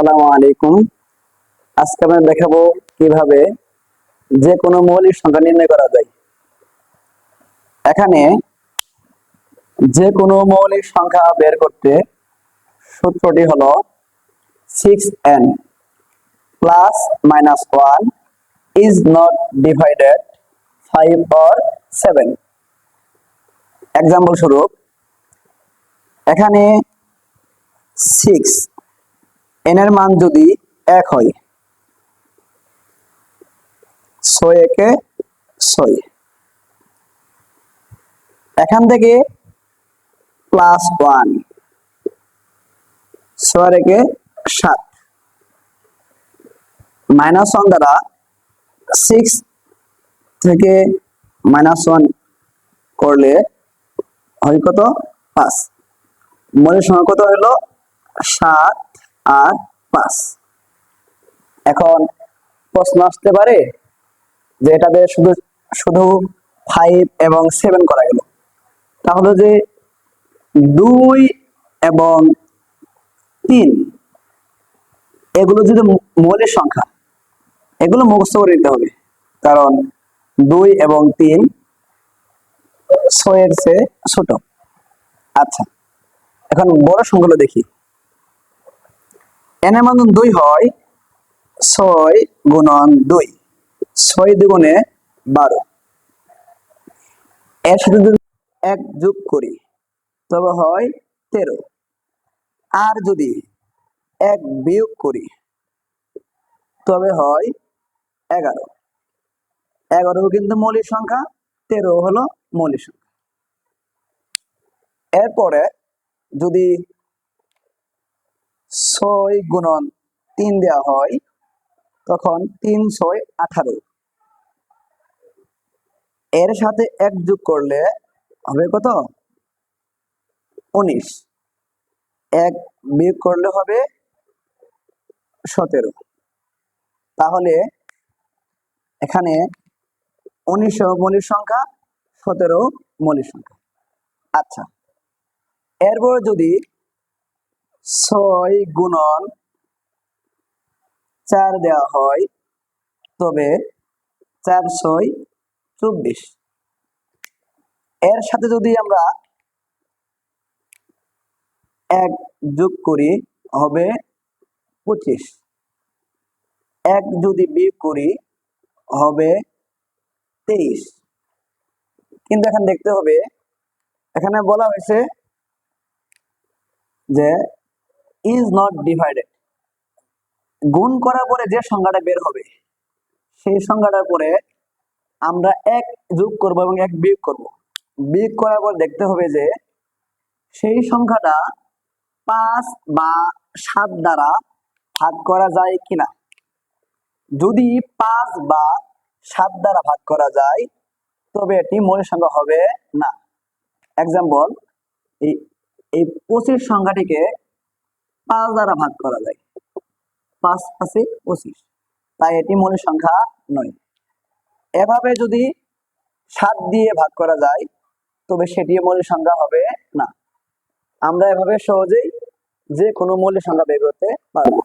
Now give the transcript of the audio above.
আসসালামু আলাইকুম। আজকে আমরা দেখাবো কীভাবে যে কোনো মৌলিক সংখ্যা নির্ণয় করা যায়। এখানে যে কোনো মৌলিক সংখ্যা বের করতে সূত্রটি হলো six N plus minus one is not divided five or seven example স্বরূপ, এখানে সিক্স এন এর মান যদি এক হয়, ছয় একে ছয়। এখান থেকে প্লাস ওয়ান ছয় একে সাত। মাইনাস ওয়ান দ্বারা সিক্স থেকে মাইনাস ওয়ান করলে হয় কত? পাঁচ। মনের সংখ্যা কত হলো? সাত। আর পাঁচ। এখন প্রশ্ন আসতে পারে যে এটাতে শুধু শুধু ফাইভ এবং সেভেন করা গেল। তাহলে যে দুই এবং তিন, এগুলো যদি মৌ- মৌলিক সংখ্যা, এগুলো মুখস্থ করে নিতে হবে। কারণ দুই এবং তিন ছয়ের চেয়ে ছোট। আচ্ছা এখন বড় সংখ্যাগুলো দেখি। এন এর মান দুই হয় ছয় গুণন দুই। ছয় দ্বিগুণে বারো। এর এক যোগ করি, তবে হয় তেরো। আর যদি এক বিয়োগ করি, তবে হয় এগারো। এগারো কিন্তু মৌলিক সংখ্যা তেরো হলো মৌলিক সংখ্যা। এরপরে যদি ছয় গুণন তিন দেওয়া হয়, তখন তিন ছয় আঠারো। এর সাথে এক যোগ করলে হবে কত? উনিশ। এক বিয়োগ করলে হবে সতেরো। তাহলে এখানে উনিশ মৌলিক সংখ্যা, সতেরো মৌলিক সংখ্যা। আচ্ছা এরপর যদি ছয় গুণন চার দেওয়া হয়, তবে চার ছয় চব্বিশ। এর সাথে যদি আমরা এক যোগ করি, হবে পঁচিশ। এক যদি বিয়োগ করি, হবে তেইশ। কিন্তু এখন দেখতে হবে, এখানে বলা হয়েছে যে ইজ নট ডিভাইডেড গুণ করার পরে যে সংখ্যাটা বের হবে, সেই সংখ্যাটার পরে আমরা এক যোগ করব এবং এক বিয়োগ করব। বিয়োগ করার পর দেখতে হবে যে, সেই সংখ্যাটা পাঁচ বা সাত দ্বারা ভাগ করা যায় কিনা। যদি পাঁচ বা সাত দ্বারা ভাগ করা যায়, তবে এটি মৌলিক সংখ্যা হবে না। এক্সাম্পল এই এই পঁচিশ সংখ্যাটিকে পাঁচ দ্বারা ভাগ করা যায়। পাঁচ আছে পঁচিশ। তাই এটি মূল সংখ্যা নয়। এভাবে যদি সাত দিয়ে ভাগ করা যায়, তবে সেটি মৌলিক সংখ্যা হবে না। আমরা এভাবে সহজেই যে কোনো মৌলিক সংখ্যা বের করতে পারব।